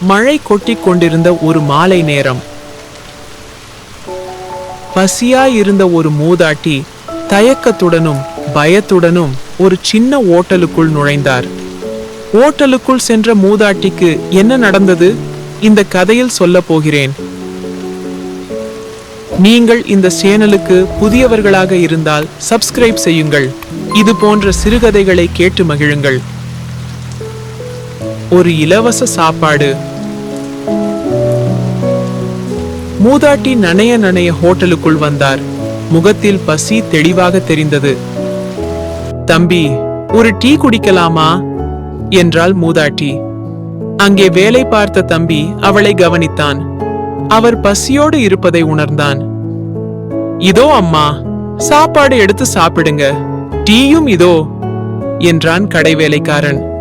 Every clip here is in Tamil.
மழை கொட்டிக் கொண்டிருந்த ஒரு மாலை நேரம். பசியாயிருந்த ஒரு மூதாட்டி தயக்கத்துடனும் பயத்துடனும் ஒரு சின்ன ஓட்டலுக்குள் நுழைந்தார். ஓட்டலுக்குள் சென்ற மூதாட்டிக்கு என்ன நடந்தது? இந்த கதையில் சொல்ல போகிறேன். நீங்கள் இந்த சேனலுக்கு புதியவர்களாக இருந்தால் சப்ஸ்கிரைப் செய்யுங்கள். இது போன்ற சிறுகதைகளை கேட்டு மகிழுங்கள். ஒரு இலவச சாப்பாடு. மூதாட்டி நனைய நனைய ஹோட்டலுக்குள் வந்தார். முகத்தில் பசி தெளிவாக தெரிந்தது. தம்பி ஒரு டீ குடிக்கலாமா? என்றாள் மூதாட்டி. அங்கே வேலை பார்த்த தம்பி அவளை கவனித்தான். அவர் பசியோடு இருப்பதை உணர்ந்தான். இதோ அம்மா சாப்பாடு எடுத்து சாப்பிடுங்க. டீயும் இதோ என்றான் கடை வேலைக்காரன்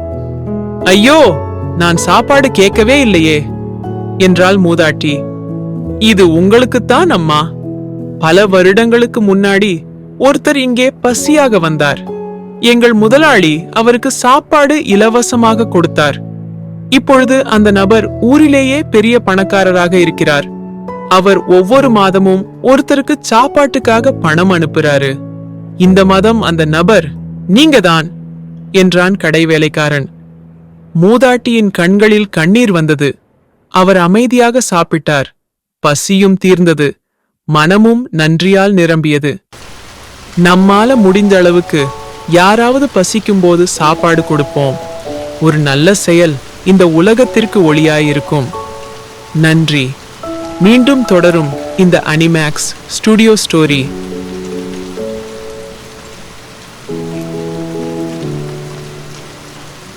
ஐயோ நான் சாப்பாடு கேட்கவே இல்லையே என்றாள் மூதாட்டி. இது உங்களுக்குத்தான் அம்மா. பல வருடங்களுக்கு முன்னாடி ஒருத்தர் இங்கே பசியாக வந்தார். எங்கள் முதலாளி அவருக்கு சாப்பாடு இலவசமாக கொடுத்தார். இப்பொழுது அந்த நபர் ஊரிலேயே பெரிய பணக்காரராக இருக்கிறார். அவர் ஒவ்வொரு மாதமும் ஒருத்தருக்கு சாப்பாட்டுக்காக பணம் அனுப்புறாரு. இந்த மாதம் அந்த நபர் நீங்கதான் என்றான் கடை வேலைக்காரன் மூதாட்டியின் கண்களில் கண்ணீர் வந்தது. அவர் அமைதியாக சாப்பிட்டார். பசியும் தீர்ந்தது. மனமும் நன்றியால் நிரம்பியது. நம்மால முடிந்த அளவுக்கு யாராவது பசிக்கும்போது சாப்பாடு கொடுப்போம். ஒரு நல்ல செயல் இந்த உலகத்திற்கு ஒளியாயிருக்கும். நன்றி. மீண்டும் தொடரும் இந்த அனிமேக்ஸ் ஸ்டுடியோ ஸ்டோரி